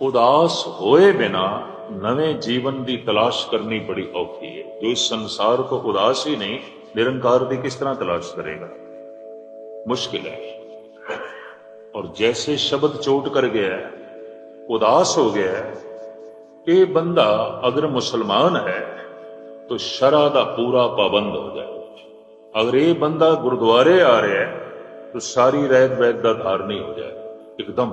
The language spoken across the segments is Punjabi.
ਉਦਾਸ ਹੋਏ ਬਿਨਾ ਨਵੇਂ ਜੀਵਨ ਦੀ ਤਲਾਸ਼ ਕਰਨੀ ਬੜੀ ਔਖੀ ਹੈ ਜੋ ਇਸ ਸੰਸਾਰ ਤੋਂ ਉਦਾਸ ਹੀ ਨਹੀਂ ਨਿਰੰਕਾਰ ਦੀ ਕਿਸ ਤਰ੍ਹਾਂ ਤਲਾਸ਼ ਕਰੇਗਾ ਮੁਸ਼ਕਿਲ ਹੈ और जैसे शब्द चोट कर गया है उदास हो गया है ये बंदा अगर मुसलमान है तो शरा ਦਾ ਪੂਰਾ ਪਾਬੰਦ ਹੋ ਜਾਏ ਅਗਰ ਇਹ ਬੰਦਾ ਗੁਰਦੁਆਰੇ ਆ ਰਿਹਾ ਹੈ तो ਸਾਰੀ ਰਹਿਤ ਵੈਦ ਦਾ ਧਾਰਨੀ ਹੋ ਜਾਏ ਇੱਕਦਮ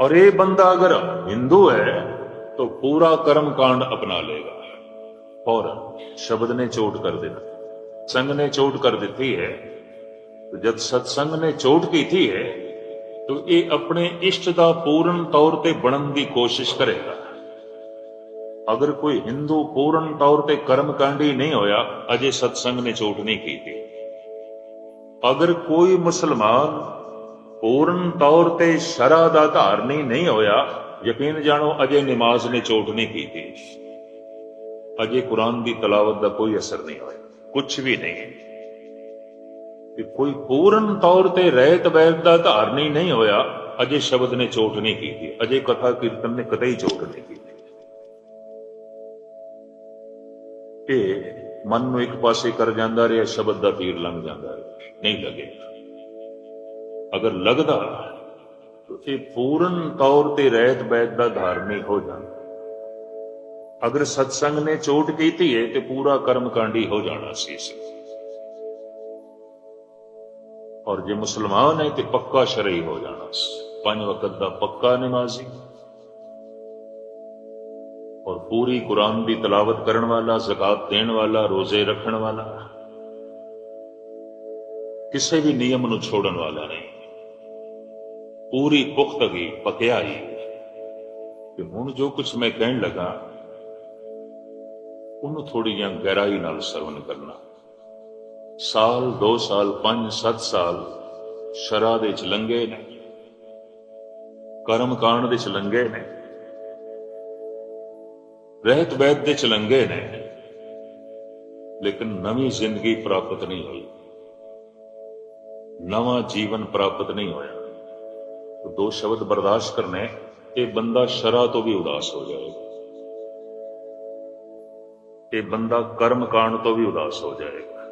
और ये बंदा अगर हिंदू है तो पूरा कर्म कांड अपना लेगा और शब्द ने चोट कर देना संग ने चोट कर दी है तो जब सत्संग ने चोट ਕੀਤੀ ਹੈ तो ਇਹ ਆਪਣੇ ਇਸ਼ਟ ਦਾ ਪੂਰਨ ਤੌਰ ਤੇ ਬਣਨ ਦੀ ਕੋਸ਼ਿਸ਼ ਕਰੇਗਾ ਅਗਰ ਕੋਈ ਹਿੰਦੂ ਪੂਰਨ ਤੌਰ ਤੇ ਕਰਮਕਾਂਡੀ ਨਹੀਂ ਹੋਇਆ ਅਜੇ ਸਤਸੰਗ ਨੇ ਚੋਟ ਨਹੀਂ ਕੀਤੀ ਅਗਰ ਕੋਈ ਮੁਸਲਮਾਨ ਪੂਰਨ ਤੌਰ ਤੇ ਸ਼ਰਾ ਦਾ ਧਾਰਨੀ ਨਹੀਂ ਹੋਇਆ, ਯਕੀਨ ਜਾਣੋ ਅਜੇ ਨਮਾਜ਼ ਨੇ ਚੋਟ ਨਹੀਂ ਕੀਤੀ। ਅਜੇ ਕੁਰਾਨ ਦੀ ਤਲਾਵਤ ਦਾ ਕੋਈ ਅਸਰ ਨਹੀਂ ਹੋਇਆ ਕੁਝ ਵੀ ਨਹੀਂ। ਕਿ ਕੋਈ ਪੂਰਨ ਤੌਰ ਤੇ ਰਹਿਤ ਵੈਦ ਦਾ ਧਾਰਨੀ ਨਹੀਂ ਹੋਇਆ, ਅਜੇ ਸ਼ਬਦ ਨੇ ਚੋਟ ਨਹੀਂ ਕੀਤੀ, ਅਜੇ ਕਥਾ ਕੀਰਤਨ ਨੇ ਕਦੇ ਹੀ ਚੋਟ ਨਹੀਂ ਕੀਤੀ। ਇਹ ਮਨ ਨੂੰ ਇੱਕ ਪਾਸੇ ਕਰ ਜਾਂਦਾ ਰਿਹਾ, ਸ਼ਬਦ ਦਾ ਤੀਰ ਲੰਘ ਜਾਂਦਾ ਰਿਹਾ। ਨਹੀਂ ਲੱਗੇ। ਅਗਰ ਲੱਗਦਾ ਤਾਂ ਇਹ ਪੂਰਨ ਤੌਰ ਤੇ ਰਹਿਤ ਵੈਦ ਦਾ ਧਾਰਨੀ ਹੋ ਜਾਂਦਾ। ਅਗਰ ਸਤਸੰਗ ਨੇ ਚੋਟ ਕੀਤੀ ਹੈ ਤੇ ਪੂਰਾ ਕਰਮਕਾਂਡੀ ਹੋ ਜਾਣਾ ਸੀ ਇਸ ਔਰ ਜੇ ਮੁਸਲਮਾਨ ਹੈ, ਤੇ ਪੱਕਾ ਸ਼ਰਈ ਹੋ ਜਾਣਾ ਸੀ। ਪੰਜ ਵਕਤ ਦਾ ਪੱਕਾ ਨਮਾਜ਼ੀ। ਔਰ ਪੂਰੀ ਕੁਰਾਨ ਦੀ ਤਲਾਵਤ ਕਰਨ ਵਾਲਾ, ਜ਼ਕਾਤ ਦੇਣ ਵਾਲਾ, ਰੋਜ਼ੇ ਰੱਖਣ ਵਾਲਾ, ਕਿਸੇ ਵੀ ਨਿਯਮ ਨੂੰ ਛੋੜਨ ਵਾਲਾ ਨਹੀਂ। ਪੂਰੀ ਪੁਖਤਗੀ ਪਕਿਆਈ ਕਿ ਹੁਣ ਜੋ ਕੁਝ ਮੈਂ ਕਹਿਣ ਲੱਗਾ, ਉਹਨੂੰ ਥੋੜੀ ਜਿਹੀ ਗਹਿਰਾਈ ਨਾਲ ਸਰਵਨ ਕਰਨਾ। ਸਾਲ 2 ਸਾਲ 5 7 ਸਾਲ ਸ਼ਰਾ ਦੇ ਚ ਲੰਗੇ ਨੇ, ਕਰਮ ਕਾਂਡ ਦੇ ਚ ਲੰਗੇ ਨੇ। ਰਹਿਤ ਵੈਦ ਦੇ ਚਲੰਗੇ ਨੇ। ਲੇਕਿਨ ਨਵੀਂ ਜ਼ਿੰਦਗੀ ਪ੍ਰਾਪਤ ਨਹੀਂ ਹੋਈ। ਨਵਾਂ ਜੀਵਨ ਪ੍ਰਾਪਤ ਨਹੀਂ ਹੋਇਆ। ਦੋ ਸ਼ਬਦ ਬਰਦਾਸ਼ਤ ਕਰਨੇ ਤੇ ਬੰਦਾ ਸ਼ਰਾ ਤੋਂ ਵੀ ਉਦਾਸ ਹੋ ਜਾਏਗਾ ਤੇ ਬੰਦਾ ਕਰਮ ਕਾਂਡ ਤੋਂ ਵੀ ਉਦਾਸ ਹੋ ਜਾਏਗਾ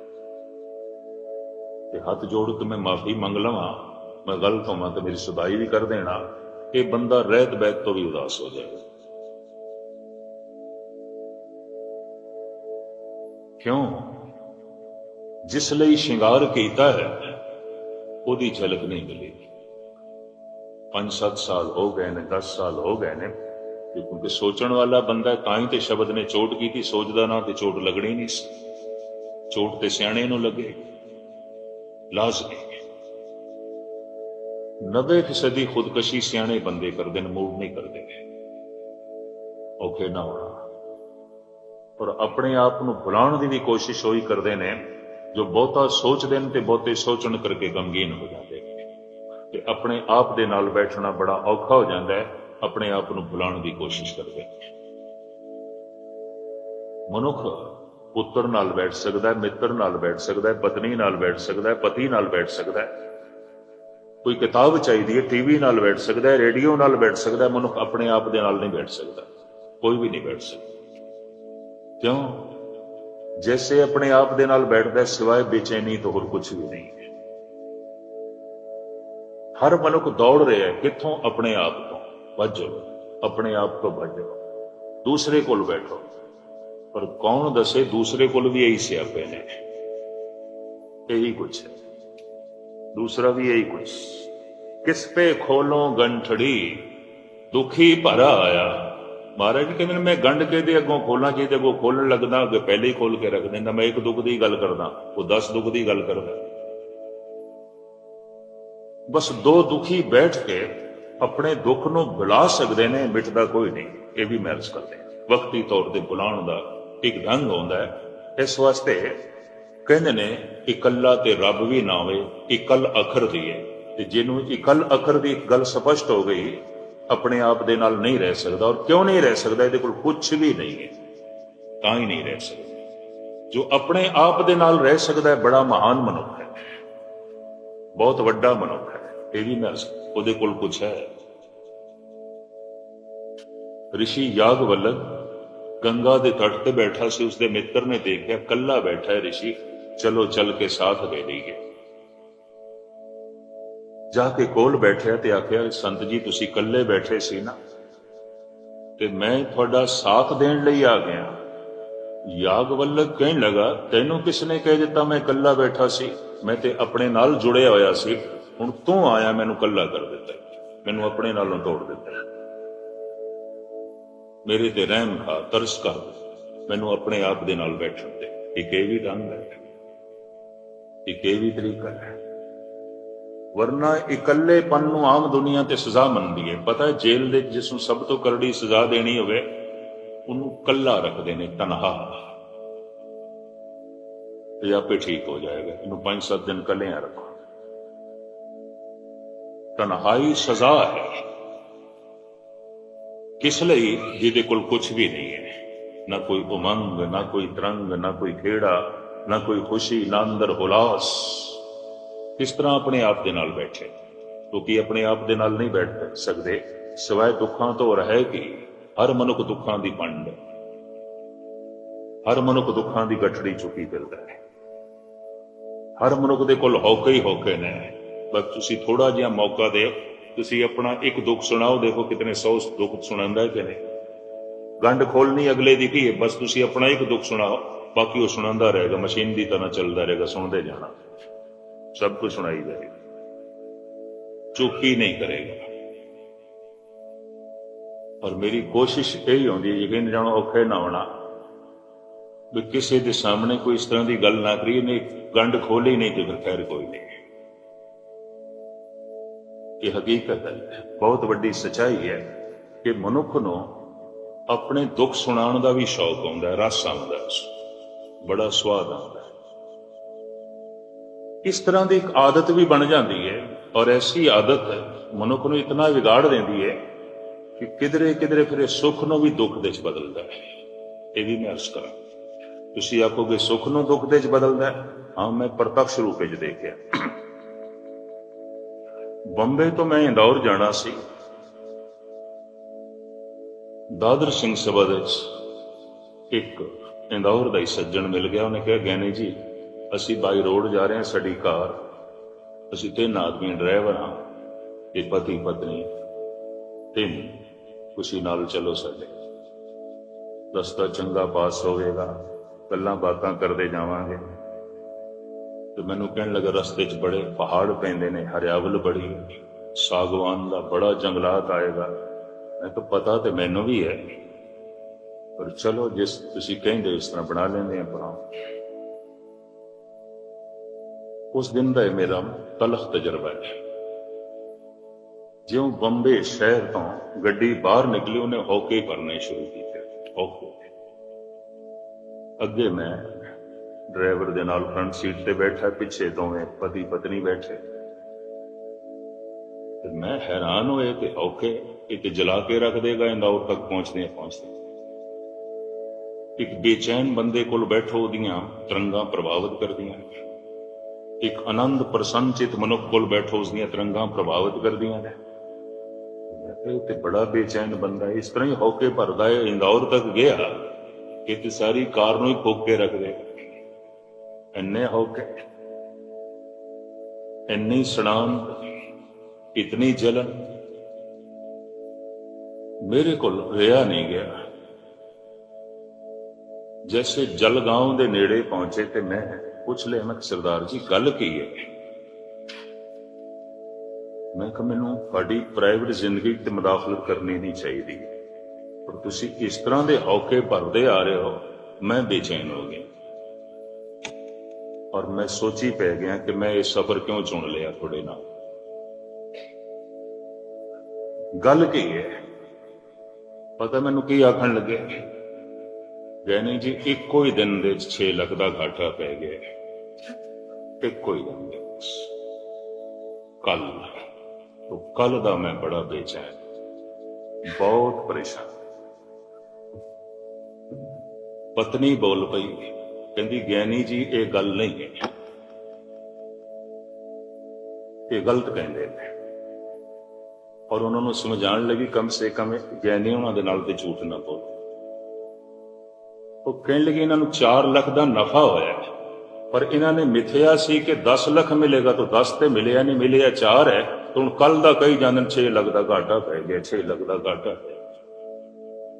ਤੇ ਹੱਥ ਜੋੜ ਕੇ ਮੈਂ ਮਾਫੀ ਮੰਗ ਲਵਾਂ, ਮੈਂ ਗਲਤ ਹੋਵਾਂ ਤੇ ਮੇਰੀ ਸੁਧਾਈ ਵੀ ਕਰ ਦੇਣਾ, ਇਹ ਬੰਦਾ ਰਹਿਤ ਬੈਤ ਤੋਂ ਵੀ ਉਦਾਸ ਹੋ ਜਾਏਗਾ ਕਿਉਂ? ਜਿਸ ਲਈ ਸ਼ਿੰਗਾਰ ਕੀਤਾ ਹੈ, ਉਹਦੀ ਝਲਕ ਨਹੀਂ ਮਿਲੇਗੀ 5-7 ਸਾਲ ਹੋ ਗਏ ਨੇ 10 ਸਾਲ ਹੋ ਗਏ ਨੇ ਕਿਉਂਕਿ ਸੋਚਣ ਵਾਲਾ ਬੰਦਾ ਤਾਂ ਹੀ ਤੇ ਸ਼ਬਦ ਨੇ ਚੋਟ ਕੀਤੀ, ਸੋਚਦਾ ਨਾ ਤੇ ਚੋਟ ਲੱਗਣੀ ਨਹੀਂ ਸੀ। ਚੋਟ ਤੇ ਸਿਆਣੇ ਨੂੰ ਲੱਗੇ। ਲਾਜ਼ਮੀ। 90% ਖੁਦਕਸ਼ੀ ਸਿਆਣੇ ਬੰਦੇ ਕਰਦੇ ਨੇ, ਮੂਡ ਨਹੀਂ ਕਰਦੇ। ਔਖੇ ਨਾ ਹੋਣਾ। ਪਰ ਆਪਣੇ ਆਪ ਨੂੰ ਭੁਲਾਉਣ ਦੀ ਵੀ ਕੋਸ਼ਿਸ਼ ਹੋਈ ਕਰਦੇ ਨੇ, ਜੋ ਬਹੁਤਾ ਸੋਚਦੇ ਨੇ ਤੇ ਬਹੁਤੇ ਸੋਚਣ ਕਰਕੇ ਗਮਗੀਨ ਹੋ ਜਾਂਦੇ ਨੇ। ਤੇ ਆਪਣੇ ਆਪ ਦੇ ਨਾਲ ਬੈਠਣਾ ਬੜਾ ਔਖਾ ਹੋ ਜਾਂਦਾ ਹੈ, ਆਪਣੇ ਆਪ ਨੂੰ ਭੁਲਾਉਣ ਦੀ ਕੋਸ਼ਿਸ਼ ਕਰਦੇ ਨੇ। ਮਨੁੱਖ ਪੁੱਤਰ ਨਾਲ ਬੈਠ ਸਕਦਾ ਹੈ, ਮਿੱਤਰ ਨਾਲ ਬੈਠ ਸਕਦਾ ਹੈ, ਪਤਨੀ ਨਾਲ ਬੈਠ ਸਕਦਾ ਹੈ, ਪਤੀ ਨਾਲ ਬੈਠ ਸਕਦਾ ਹੈ। ਕੋਈ ਕਿਤਾਬ ਚਾਹੀਦੀ ਹੈ, ਟੀਵੀ ਨਾਲ ਬੈਠ ਸਕਦਾ ਹੈ, ਰੇਡੀਓ ਨਾਲ ਬੈਠ ਸਕਦਾ ਹੈ, ਮਨੁੱਖ ਆਪਣੇ ਆਪ ਦੇ ਨਾਲ ਨਹੀਂ ਬੈਠ ਸਕਦਾ। ਕੋਈ ਵੀ ਨਹੀਂ ਬੈਠ ਸਕਦਾ। ਕਿਉਂ? ਜੈਸੇ ਆਪਣੇ ਆਪ ਦੇ ਨਾਲ ਬੈਠਦਾ ਸਿਵਾਏ ਬੇਚੈਨੀ ਤੋਂ ਹੋਰ ਕੁਝ ਵੀ ਨਹੀਂ। ਹੈ ਹਰ ਮਨੁੱਖ ਦੌੜ ਰਿਹਾ ਹੈ, ਕਿੱਥੋਂ? ਆਪਣੇ ਆਪ ਤੋਂ। ਭੱਜੋ ਆਪਣੇ ਆਪ ਤੋਂ ਭੱਜੋ ਦੂਸਰੇ ਕੋਲ ਬੈਠੋ। ਪਰ ਕੌਣ ਦੱਸੇ, ਦੂਸਰੇ ਕੋਲ ਵੀ ਇਹੀ ਸਿਆਪੇ ਨੇ। ਇਹੀ ਕੁਛ ਹੈ। ਦੂਸਰਾ ਵੀ ਇਹੀ ਕੁਛ। ਕਿਸ ਪੇ ਖੋਲੋਂ ਗੰਠੜੀ, ਦੁਖੀ ਭਰਾ ਆਇਆ। ਮਹਾਰਾਜ ਜੀ ਕਹਿੰਦੇ ਨੇ, ਮੈਂ ਗੰਢ ਕੇ ਦੇ ਅੱਗੋਂ ਖੋਲਾਂ ਜੇ ਤੇ ਅੱਗੋਂ ਖੋਲਣ ਲੱਗਦਾ, ਅੱਗੇ ਪਹਿਲੇ ਹੀ ਖੋਲ ਕੇ ਰੱਖ ਦਿੰਦਾ, ਮੈਂ ਇੱਕ ਦੁੱਖ ਦੀ ਗੱਲ ਕਰਦਾ, ਉਹ 10 ਦੁੱਖ ਦੀ ਗੱਲ ਕਰਦਾ। ਬਸ ਦੋ ਦੁਖੀ ਬੈਠ ਕੇ ਆਪਣੇ ਦੁੱਖ ਨੂੰ ਭੁਲਾ ਸਕਦੇ ਨੇ ਮਿਟਦਾ ਕੋਈ ਨਹੀਂ, ਇਹ ਵੀ ਮਹਿਰਸ ਕਰਦੇ ਵਕਤੀ ਤੌਰ ਤੇ ਬੁਲਾਉਣ ਦਾ ਇੱਕ ਢੰਗ ਆਉਂਦਾ ਹੈ। ਇਸ ਵਾਸਤੇ ਕਹਿੰਦੇ ਨੇ ਇਕੱਲਾ ਤੇ ਰੱਬ ਵੀ ਨਾ ਹੋਵੇ ਇਕੱਲ ਅਖਰ ਦੀ ਹੈ। ਤੇ ਜਿਹਨੂੰ ਇਕੱਲ ਅਖਰ ਦੀ ਗੱਲ ਸਪਸ਼ਟ ਹੋ ਗਈ ਆਪਣੇ ਆਪ ਦੇ ਨਾਲ ਨਹੀਂ ਰਹਿ ਸਕਦਾ ਔਰ ਕਿਉਂ ਨਹੀਂ ਰਹਿ ਸਕਦਾ? ਇਹਦੇ ਕੋਲ ਕੁਝ ਵੀ ਨਹੀਂ ਹੈ। ਤਾਂ ਹੀ ਨਹੀਂ ਰਹਿ ਸਕਦਾ। ਜੋ ਆਪਣੇ ਆਪ ਦੇ ਨਾਲ ਰਹਿ ਸਕਦਾ ਹੈ, ਬੜਾ ਮਹਾਨ ਮਨੁੱਖ ਹੈ। ਬਹੁਤ ਵੱਡਾ ਮਨੁੱਖ ਹੈ। ਇਹ ਵੀ ਮੈਂ ਉਹਦੇ ਕੋਲ ਕੁਛ ਹੈ। ਰਿਸ਼ੀ ਯਾਗਵਲਕ ਗੰਗਾ ਦੇ ਤੱਟ ਤੇ ਬੈਠਾ ਸੀ, ਉਸਦੇ ਮਿੱਤਰ ਨੇ ਦੇਖਿਆ ਕੱਲਾ ਬੈਠਾ ਹੈ ਰਿਸ਼ੀ। ਚਲੋ, ਚੱਲ ਕੇ ਸਾਥ ਦੇ ਲਈਏ ਜਾ ਕੇ ਕੋਲ ਬੈਠਿਆ ਤੇ ਆਖਿਆ, ਸੰਤ ਜੀ, ਤੁਸੀਂ ਇਕੱਲੇ ਬੈਠੇ ਸੀ ਨਾ। ਤੇ ਮੈਂ ਤੁਹਾਡਾ ਸਾਥ ਦੇਣ ਲਈ ਆ ਗਿਆ। ਯਾਗਵੱਲਕ ਕਹਿਣ ਲਗਾ, ਤੈਨੂੰ ਕਿਸ ਨੇ ਕਹਿ ਦਿੱਤਾ ਮੈਂ ਇਕੱਲਾ ਬੈਠਾ ਸੀ? ਮੈਂ ਤੇ ਆਪਣੇ ਨਾਲ ਜੁੜਿਆ ਹੋਇਆ ਸੀ। ਹੁਣ ਤੂੰ ਆਇਆ, ਮੈਨੂੰ ਇਕੱਲਾ ਕਰ ਦਿੱਤਾ। ਮੈਨੂੰ ਆਪਣੇ ਨਾਲੋਂ ਤੋੜ ਦਿੱਤਾ। ਮੇਰੇ ਤੇ ਰਹਿਮ ਖਾ ਤਰਸ ਕਰ ਮੈਨੂੰ ਆਪਣੇ ਆਪ ਦੇ ਨਾਲ ਬੈਠਣ ਤੇ। ਇੱਕ ਇਹ ਵੀ ਰੰਗ ਹੈ। ਇੱਕ ਇਹ ਵੀ ਤਰੀਕਾ ਹੈ। ਵਰਨਾ ਇਕੱਲੇਪਨ ਨੂੰ ਆਮ ਦੁਨੀਆ ਤੇ ਸਜ਼ਾ ਮੰਨਦੀ ਹੈ ਪਤਾ ਜੇਲ੍ਹ ਦੇ ਜਿਸ ਨੂੰ ਸਭ ਤੋਂ ਕਰੜੀ ਸਜ਼ਾ ਦੇਣੀ ਹੋਵੇ, ਉਹਨੂੰ ਕੱਲਾ ਰੱਖਦੇ ਨੇ ਤਨਹਾ। ਤੇ ਆਪੇ ਠੀਕ ਹੋ ਜਾਏਗਾ। ਇਹਨੂੰ 5-7 ਦਿਨ ਕੱਲਿਆਂ ਰੱਖੋ। ਤਨਹਾਈ ਸਜ਼ਾ ਹੈ। ਕਿਸ ਲਈ? ਜਿਹਦੇ ਕੋਲ ਕੁਝ ਵੀ ਨਹੀਂ ਹੈ ਨਾ ਕੋਈ ਉਮੰਗ, ਨਾ ਕੋਈ ਤਰੰਗ, ਨਾ ਕੋਈ ਖੇੜਾ, ਨਾ ਕੋਈ ਖੁਸ਼ੀ, ਨਾ ਅੰਦਰ ਹੁਲਾਸ। ਕਿਸ ਤਰ੍ਹਾਂ ਆਪਣੇ ਆਪ ਦੇ ਨਾਲ ਬੈਠੇ? ਕਿਉਂਕਿ ਆਪਣੇ ਆਪ ਦੇ ਨਾਲ ਨਹੀਂ ਬੈਠ ਸਕਦੇ। ਸਿਵਾਏ ਦੁੱਖਾਂ ਤੋਂ ਰਹੇ ਕਿ ਹਰ ਮਨੁੱਖ ਦੁੱਖਾਂ ਦੀ ਪੰਡ। ਹਰ ਮਨੁੱਖ ਦੁੱਖਾਂ ਦੀ ਗੱਠੜੀ ਚੁੱਕੀ ਫਿਰਦਾ ਹੈ। ਹਰ ਮਨੁੱਖ ਦੇ ਕੋਲ ਹੌਕੇ ਹੀ ਹੌਕੇ ਨੇ। ਬਸ ਤੁਸੀਂ ਥੋੜਾ ਜਿਹਾ ਮੌਕਾ ਦਿਓ। ਤੁਸੀਂ ਆਪਣਾ ਇੱਕ ਦੁੱਖ ਸੁਣਾਓ। ਦੇਖੋ ਕਿਤਨੇ ਸੌ ਦੁੱਖ ਸੁਣਾਉਂਦਾ ਹੈ ਕਿ ਨਹੀਂ ਗੰਢ ਖੋਲਣੀ ਅਗਲੇ ਦੀ ਕੀ ਹੈ? ਬਸ ਤੁਸੀਂ ਆਪਣਾ ਇੱਕ ਦੁੱਖ ਸੁਣਾਓ। ਬਾਕੀ ਉਹ ਸੁਣਾਉਂਦਾ ਰਹੇਗਾ। ਮਸ਼ੀਨ ਦੀ ਤਰ੍ਹਾਂ ਚੱਲਦਾ ਰਹੇਗਾ। ਸੁਣਦੇ ਜਾਣਾ। ਸਭ ਕੁਝ ਸੁਣਾਈ ਜਾਏਗਾ। ਚੁੱਪ ਹੀ ਨਹੀਂ ਕਰੇਗਾ। ਔਰ ਮੇਰੀ ਕੋਸ਼ਿਸ਼ ਇਹ ਹੀ ਹੁੰਦੀ ਹੈ, ਯਕੀਨ ਜਾਣੋ, ਔਖੇ ਨਾ ਹੋਣਾ। ਵੀ ਕਿਸੇ ਦੇ ਸਾਹਮਣੇ ਕੋਈ ਇਸ ਤਰ੍ਹਾਂ ਦੀ ਗੱਲ ਨਾ ਕਰੀਏ, ਨਹੀਂ, ਗੰਢ ਖੋਲੀ ਨਹੀਂ ਤੇ ਫਿਰ ਖੈਰ ਕੋਈ ਨਹੀਂ। ਇਹ ਹਕੀਕਤ ਹੈ। ਬਹੁਤ ਵੱਡੀ ਸਚਾਈ ਹੈ ਕਿ ਮਨੁੱਖ ਨੂੰ ਆਪਣੇ ਦੁੱਖ ਸੁਣਾਉਣ ਦਾ ਵੀ ਸ਼ੌਕ ਆਉਂਦਾ ਹੈ, ਰਸ ਆਉਂਦਾ ਹੈ ਬੜਾ ਸਵਾਦ ਆਉਂਦਾ ਇਸ ਤਰ੍ਹਾਂ ਦੀ ਇੱਕ ਆਦਤ ਵੀ ਬਣ ਜਾਂਦੀ ਹੈ ਔਰ ਐਸੀ ਆਦਤ ਮਨੁੱਖ ਨੂੰ ਇਤਨਾ ਵਿਗਾੜ ਦਿੰਦੀ ਹੈ ਕਿ ਕਿਧਰੇ ਕਿਧਰੇ ਫਿਰ ਇਹ ਸੁੱਖ ਨੂੰ ਵੀ ਦੁੱਖ ਦੇ ਵਿੱਚ ਬਦਲਦਾ ਹੈ। ਇਹ ਵੀ ਮੈਂ ਅਰਜ਼ ਕਰਾਂ। ਤੁਸੀਂ ਆਖੋਗੇ, ਸੁੱਖ ਨੂੰ ਦੁੱਖ ਦੇ ਵਿੱਚ ਬਦਲਦਾ ਹੈ? ਹਾਂ, ਮੈਂ ਪ੍ਰਤੱਖ ਰੂਪ ਵਿੱਚ ਦੇਖਿਆ। ਬੰਬੇ ਤੋਂ ਮੈਂ ਇੰਦੌਰ ਜਾਣਾ ਸੀ। ਦਾਦਰ ਸਿੰਘ ਸਭਾ ਦੇ ਵਿੱਚ ਇੱਕ ਇੰਦੌਰ ਦਾ ਹੀ ਸੱਜਣ ਮਿਲ ਗਿਆ। ਉਹਨੇ ਕਿਹਾ ਗੈਨੇ ਜੀ ਅਸੀਂ ਬਾਈ ਰੋਡ ਜਾ ਰਹੇ ਹਾਂ ਸਾਡੀ ਕਾਰ। ਅਸੀਂ ਤਿੰਨ ਆਦਮੀ ਡਰਾਈਵਰ ਹਾਂ, ਇੱਕ ਪਤੀ, ਪਤਨੀ, ਤਿੰਨ। ਖੁਸ਼ੀ ਨਾਲ ਚੱਲੋ ਸਾਡੇ। ਰਸਤਾ ਚੰਗਾ ਪਾਸ ਹੋਵੇਗਾ, ਗੱਲਾਂ ਬਾਤਾਂ ਕਰਦੇ ਜਾਵਾਂਗੇ। ਤੇ ਮੈਨੂੰ ਕਹਿਣ ਲੱਗਾ ਰਸਤੇ 'ਚ ਬੜੇ ਪਹਾੜ ਪੈਂਦੇ ਨੇ, ਹਰਿਆਵਲ ਬੜੀ, ਸਾਗਵਾਨ ਦਾ ਬੜਾ ਜੰਗਲਾਤ ਆਏਗਾ। ਮੈਂ ਤਾਂ ਪਤਾ ਤੇ ਮੈਨੂੰ ਵੀ ਹੈ। ਪਰ ਚਲੋ ਜਿਸ ਤੁਸੀਂ ਕਹਿੰਦੇ ਇਸ ਤਰ੍ਹਾਂ ਬਣਾ ਲੈਂਦੇ ਆ ਬਣਾਓ ਉਸ ਦਿਨ ਦਾ ਇਹ ਮੇਰਾ ਤਲਖ ਤਜਰਬਾ ਹੈ। ਜਿਉਂ ਬੰਬੇ ਸ਼ਹਿਰ ਤੋਂ ਗੱਡੀ ਬਾਹਰ ਨਿਕਲੀ, ਉਹਨੇ ਹੌਕੇ ਭਰਨੇ ਸ਼ੁਰੂ ਕੀਤੇ। ਹੌਕੇ। ਅੱਗੇ ਮੈਂ ਡਰਾਈਵਰ ਦੇ ਨਾਲ ਫਰੰਟ ਸੀਟ ਤੇ ਬੈਠਾ, ਪਿੱਛੇ ਦੋਵੇਂ ਪਤੀ ਪਤਨੀ ਬੈਠੇ। ਤੇ ਮੈਂ ਹੈਰਾਨ ਹੋਏ ਕਿ ਔਕੇ ਇੱਕ ਜਲਾ ਕੇ ਰੱਖ ਦੇਗਾ ਇੰਦੌਰ ਤੱਕ ਪਹੁੰਚਦੇ ਆ, ਪਹੁੰਚਦੇ ਇੱਕ ਬੇਚੈਨ ਬੰਦੇ ਕੋਲ ਬੈਠੋ, ਉਹਦੀਆਂ ਤਰੰਗਾਂ ਪ੍ਰਭਾਵਿਤ ਕਰਦੀਆਂ ਇੱਕ ਆਨੰਦ ਪ੍ਰਸੰਚਿਤ ਮਨੁੱਖ ਕੋਲ ਬੈਠੋ ਉਸ ਦੀਆਂ ਤਰੰਗਾਂ ਪ੍ਰਭਾਵਿਤ ਕਰਦੀਆਂ ਨੇ ਇਹ ਤੇ ਬੜਾ ਬੇਚੈਨ ਬੰਦਾ ਇਸ ਤਰ੍ਹਾਂ ਹੀ ਹੌਕੇ ਭਰਦਾ ਹੈ, ਇੰਦੌਰ ਤੱਕ ਗਿਆ ਕਿ ਸਾਰੀ ਕਾਰ ਨੂੰ ਹੀ ਫੋਕ ਕੇ ਰੱਖ ਦੇ। ਇੰਨੇ ਹੌਕੇ ਇੰਨੀ ਸੜਾਨ, ਇਤਨੀ ਜਲਨ। ਮੇਰੇ ਕੋਲ ਰਿਹਾ ਨਹੀਂ ਗਿਆ। ਜੈਸੇ ਜਲਗਾਉਂ ਦੇ ਨੇੜੇ ਪਹੁੰਚੇ ਤੇ ਮੈਂ ਪੁੱਛ ਲਿਆ ਮੈਂ ਕਿਹਾ, ਸਰਦਾਰ ਜੀ ਗੱਲ ਕੀ ਹੈ? ਮੈਂ ਕਿਹਾ ਮੈਨੂੰ ਤੁਹਾਡੀ ਪ੍ਰਾਈਵੇਟ ਜ਼ਿੰਦਗੀ ਤੇ ਮਦਾਖਲਤ ਕਰਨੀ ਨਹੀਂ ਚਾਹੀਦੀ। ਪਰ ਤੁਸੀਂ ਇਸ ਤਰ੍ਹਾਂ ਦੇ ਹੌਕੇ ਭਰਦੇ ਆ ਰਹੇ ਹੋ ਮੈਂ ਬੇਚੈਨ ਹੋ ਗਿਆ। ਔਰ ਮੈਂ ਸੋਚੀ ਪੈ ਗਿਆ ਕਿ ਮੈਂ ਇਹ ਸਫ਼ਰ ਕਿਉਂ ਚੁਣ ਲਿਆ ਤੁਹਾਡੇ ਨਾਲ? ਗੱਲ ਕੀ ਹੈ? ਪਤਾ ਮੈਨੂੰ ਕੀ ਆਖਣ ਲੱਗੇ? ਗੈਨੀ ਜੀ ਇੱਕੋ ਹੀ ਦਿਨ ਦੇ 6 ਲੱਖ ਦਾ ਘਾਟਾ ਪੈ ਗਿਆ। ਇੱਕੋ ਹੀ ਦਿਨ ਦੇ ਵਿੱਚ ਕੱਲ ਤੋਂ ਕੱਲ ਦਾ ਮੈਂ ਬੜਾ ਬੇਚੈਨ ਬਹੁਤ ਪਰੇਸ਼ਾਨ ਪਤਨੀ ਬੋਲ ਪਈ, ਕਹਿੰਦੀ, ਗਿਆਨੀ ਜੀ, ਇਹ ਗੱਲ ਨਹੀਂ ਹੈ ਇਹ ਗਲਤ ਕਹਿੰਦੇ ਨੇ। ਔਰ ਉਹਨਾਂ ਨੂੰ ਸਮਝਾਉਣ ਲਈ ਕਮ ਸੇ ਕਮ ਗਿਆਨੀ ਉਹਨਾਂ ਦੇ ਨਾਲ ਤੇ ਝੂਠ ਨਾ ਬੋਲ। ਉਹ ਕਹਿਣ ਲੱਗੇ, ਇਹਨਾਂ ਨੂੰ 4 ਲੱਖ ਦਾ ਨਫਾ ਹੋਇਆ ਹੈ। ਪਰ ਇਹਨਾਂ ਨੇ ਮਿਥਿਆ ਸੀ ਕਿ 10 ਲੱਖ ਮਿਲੇਗਾ ਤਾਂ 10 ਤੇ ਮਿਲਿਆ ਨਹੀਂ ਮਿਲਿਆ 4 ਹੈ। ਤਾਂ ਹੁਣ ਕੱਲ ਦਾ ਕਈ ਜਾਂਦੇ 6 ਲੱਖ ਦਾ ਘਾਟਾ ਪੈ ਗਿਆ 6 ਲੱਖ ਦਾ ਘਾਟਾ ਪੈ ਗਿਆ।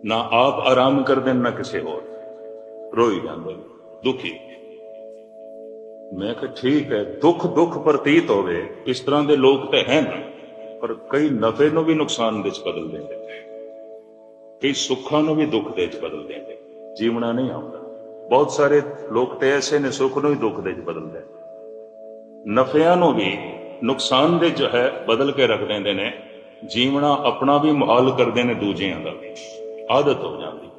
ਨਾ ਆਪ ਆਰਾਮ ਕਰਦੇ ਨੇ, ਨਾ ਕਿਸੇ ਹੋਰ। ਰੋਈ ਜਾਂਦੇ ਦੁਖੀ। ਮੈਂ ਕਿਹਾ ਠੀਕ ਹੈ ਦੁੱਖ ਦੁੱਖ ਪ੍ਰਤੀਤ ਹੋਵੇ ਇਸ ਤਰ੍ਹਾਂ ਦੇ ਲੋਕ ਤੇ ਹਨ ਪਰ ਕਈ ਨਫੇ ਨੂੰ ਵੀ ਨੁਕਸਾਨ ਵਿੱਚ ਬਦਲ ਦਿੰਦੇ ਕਈ ਸੁੱਖਾਂ ਨੂੰ ਵੀ ਦੁੱਖ ਦੇ ਵਿੱਚ ਬਦਲ ਦਿੰਦੇ ਜੀਵਣਾ ਨਹੀਂ ਆਉਂਦਾ। ਬਹੁਤ ਸਾਰੇ ਲੋਕ ਤੇ ਐਸੇ ਨੇ, ਸੁੱਖ ਨੂੰ ਵੀ ਦੁੱਖ ਦੇ ਵਿੱਚ ਬਦਲਦੇ ਨਫਿਆਂ ਨੂੰ ਵੀ ਨੁਕਸਾਨ ਦੇ ਜੋ ਹੈ, ਬਦਲ ਕੇ ਰੱਖ ਦਿੰਦੇ ਨੇ। ਜੀਵਣਾ ਆਪਣਾ ਵੀ ਮੁਹਾਲ ਕਰਦੇ ਨੇ ਦੂਜਿਆਂ ਦਾ ਵੀ। ਆਦਤ ਹੋ ਜਾਂਦੀ।